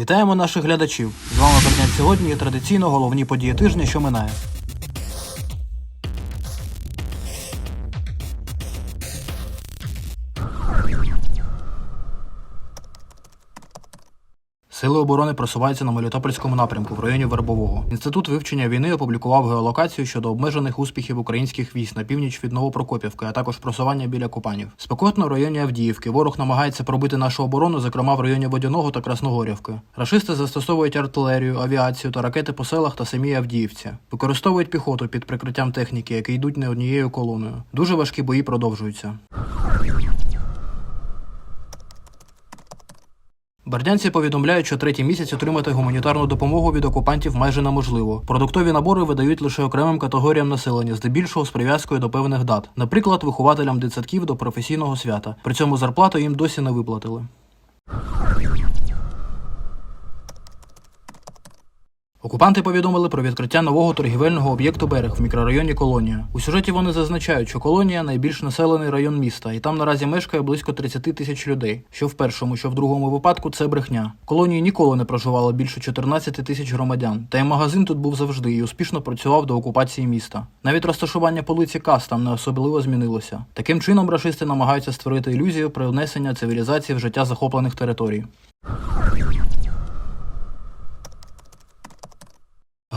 Вітаємо наших глядачів! З вами Бердянськ сьогодні і традиційно головні події тижня, що минає. Сили оборони просуваються на Мелітопольському напрямку в районі Вербового. Інститут вивчення війни опублікував геолокацію щодо обмежених успіхів українських військ на північ від Новопрокопівки, а також просування біля Купанів. Спекотно в районі Авдіївки. Ворог намагається пробити нашу оборону, зокрема в районі Водяного та Красногорівки. Рашисти застосовують артилерію, авіацію та ракети по селах та самій Авдіївці. Використовують піхоту під прикриттям техніки, які йдуть не однією колоною. Дуже важкі бої продовжуються. Бердянці повідомляють, що третій місяць отримати гуманітарну допомогу від окупантів майже неможливо. Продуктові набори видають лише окремим категоріям населення, здебільшого з прив'язкою до певних дат, наприклад, вихователям дитсадків до професійного свята. При цьому зарплату їм досі не виплатили. Окупанти повідомили про відкриття нового торгівельного об'єкту берег в мікрорайоні Колонія. У сюжеті вони зазначають, що колонія найбільш населений район міста, і там наразі мешкає близько 30 тисяч людей. Що в першому, що в другому випадку це брехня. Колонії ніколи не проживало більше 14 тисяч громадян. Та й магазин тут був завжди і успішно працював до окупації міста. Навіть розташування полиці кас там не особливо змінилося. Таким чином рашисти намагаються створити ілюзію привнесення цивілізації в життя захоплених територій.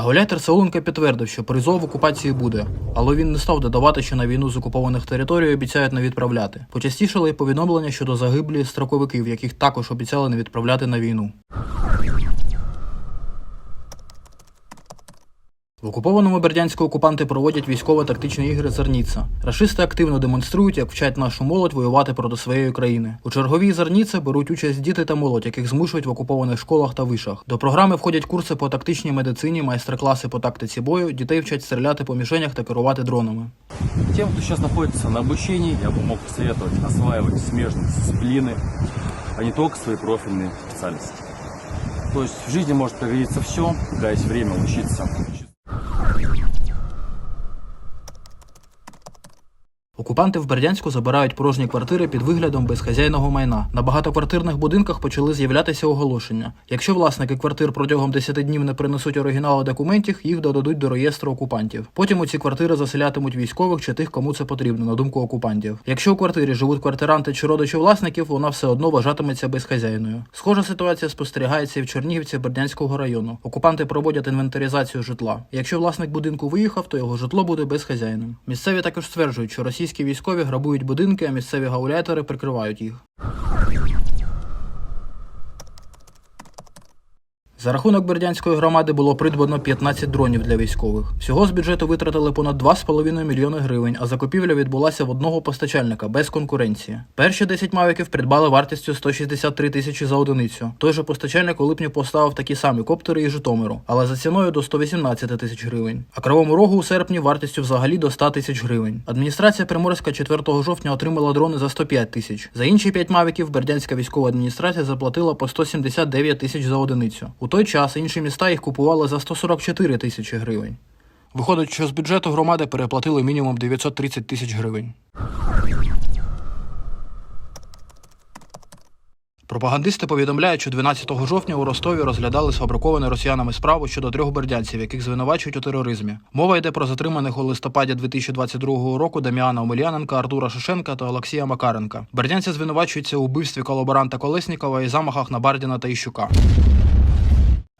Гауляйтер Сауленко підтвердив, що призов в окупації буде, але він не став додавати, що на війну з окупованих територій обіцяють не відправляти. Почастішали й повідомлення щодо загиблі строковиків, яких також обіцяли не відправляти на війну. В окупованому Бердянську окупанти проводять військово-тактичні ігри Зерніца. Рашисти активно демонструють, як вчать нашу молодь воювати проти своєї країни. У черговій Зерніце беруть участь діти та молодь, яких змушують в окупованих школах та вишах. До програми входять курси по тактичній медицині, майстер-класи по тактиці бою. Дітей вчать стріляти по мішенях та керувати дронами. Тем, кто сейчас находится на обучении, я бы мог посоветовать осваивать смежные дисциплины, а не только свои профильные специальности. То есть в жизни может пригодиться все, когда есть время учиться. Окупанти в Бердянську забирають порожні квартири під виглядом безхазяйного майна. На багатоквартирних будинках почали з'являтися оголошення. Якщо власники квартир протягом 10 днів не принесуть оригінали документів, їх додадуть до реєстру окупантів. Потім у ці квартири заселятимуть військових чи тих, кому це потрібно, на думку окупантів. Якщо у квартирі живуть квартиранти чи родичі власників, вона все одно вважатиметься безхазяйною. Схожа ситуація спостерігається і в Чернігівці Бердянського району. Окупанти проводять інвентаризацію житла. Якщо власник будинку виїхав, то його житло буде безхазяйним. Місцеві також стверджують, що російські військові грабують будинки, а місцеві гауляйтери прикривають їх. За рахунок Бердянської громади було придбано 15 дронів для військових. Всього з бюджету витратили понад 2,5 мільйони гривень, а закупівля відбулася в одного постачальника без конкуренції. Перші 10 мавіків придбали вартістю 163 тисячі за одиницю. Той же постачальник у липні поставив такі самі коптери і Житомиру, але за ціною до 118 тисяч гривень. А кривому рогу у серпні вартістю взагалі до 100 тисяч гривень. Адміністрація Приморська 4 жовтня отримала дрони за 105 тисяч. За інші 5 мавіків Бердянська військова адміністрація заплатила по 179 тисяч за одиницю. Той час інші міста їх купували за 144 тисячі гривень. Виходить, що з бюджету громади переплатили мінімум 930 тисяч гривень. Пропагандисти повідомляють, що 12 жовтня у Ростові розглядали сфабриковану росіянами справу щодо трьох бердянців, яких звинувачують у тероризмі. Мова йде про затриманих у листопаді 2022 року Даміана Омельяненка, Артура Шишенка та Олексія Макаренка. Бердянці звинувачуються у вбивстві колаборанта Колеснікова і замахах на Бардіна та Іщука.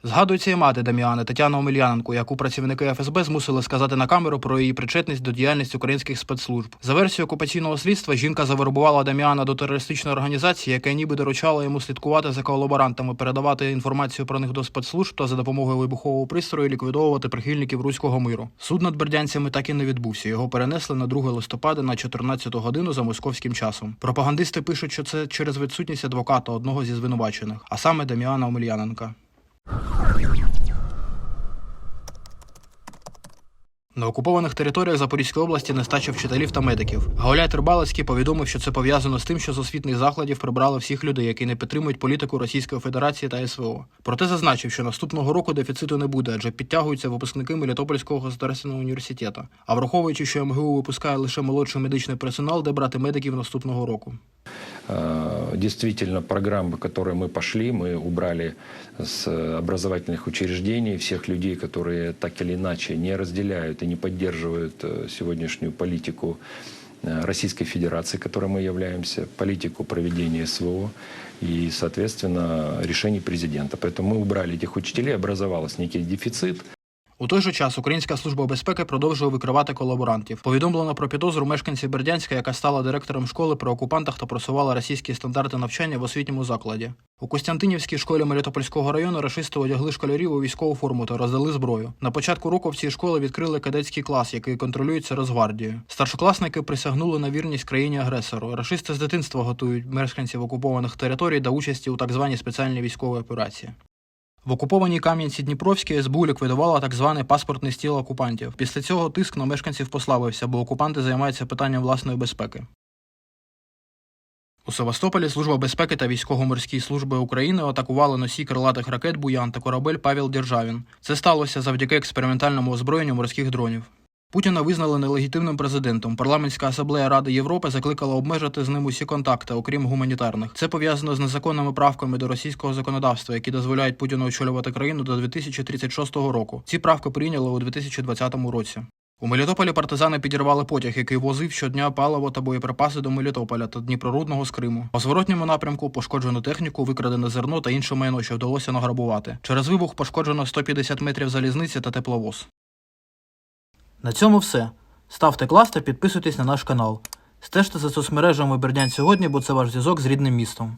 Згадується і мати Даміани Тетяна Омельяненко, яку працівники ФСБ змусили сказати на камеру про її причетність до діяльності українських спецслужб. За версією окупаційного слідства, жінка завербувала Даміана до терористичної організації, яка ніби доручала йому слідкувати за колаборантами, передавати інформацію про них до спецслужб та за допомогою вибухового пристрою ліквідовувати прихильників руського миру. Суд над бердянцями так і не відбувся. Його перенесли на 2 листопада на 14 годину за московським часом. Пропагандисти пишуть, що це через відсутність адвоката одного зі звинувачених, а саме Даміана Омельяненка. На окупованих територіях Запорізької області нестача вчителів та медиків. Гауляйтер Балицький повідомив, що це пов'язано з тим, що з освітніх закладів прибрали всіх людей, які не підтримують політику Російської Федерації та СВО. Проте зазначив, що наступного року дефіциту не буде, адже підтягуються випускники Мелітопольського государственного університету. А враховуючи, що МГУ випускає лише молодший медичний персонал, де брати медиків наступного року. Э, Действительно, программы, в которые мы пошли, мы убрали с образовательных учреждений всех людей, которые так или иначе не разделяют и не поддерживают э, сегодняшнюю политику э, Российской Федерации, которой мы являемся, политику проведения СВО и, соответственно, решений президента. Поэтому мы убрали этих учителей, образовался некий дефицит. У той же час Українська служба безпеки продовжує викривати колаборантів. Повідомлено про підозру мешканці Бердянська, яка стала директором школи при окупантах та просувала російські стандарти навчання в освітньому закладі. У Костянтинівській школі Мелітопольського району рашисти одягли школярів у військову форму та роздали зброю. На початку року в цій школі відкрили кадетський клас, який контролюється Росгвардією. Старшокласники присягнули на вірність країні агресору. Рашисти з дитинства готують мешканців окупованих територій до участі у так званій спеціальній військовій операції. В окупованій Кам'янці Дніпровській СБУ ліквідувала так званий паспортний стіл окупантів. Після цього тиск на мешканців послабився, бо окупанти займаються питанням власної безпеки. У Севастополі Служба безпеки та військово-морські служби України атакували носій крилатих ракет Буян та корабель Павел Державін. Це сталося завдяки експериментальному озброєнню морських дронів. Путіна визнали нелегітимним президентом. Парламентська асамблея Ради Європи закликала обмежити з ним усі контакти, окрім гуманітарних. Це пов'язано з незаконними правками до російського законодавства, які дозволяють Путіну очолювати країну до 2036 року. Ці правки прийняли у 2020 році. У Мелітополі партизани підірвали потяг, який возив щодня паливо та боєприпаси до Мелітополя та Дніпрорудного з Криму. По зворотньому напрямку пошкоджено техніку, викрадене зерно та інше майно, що вдалося награбувати. Через вибух пошкоджено 150 метрів залізниці та тепловоз. На цьому все. Ставте клас та підписуйтесь на наш канал. Стежте за соцмережами Бердянь сьогодні, бо це ваш зв'язок з рідним містом.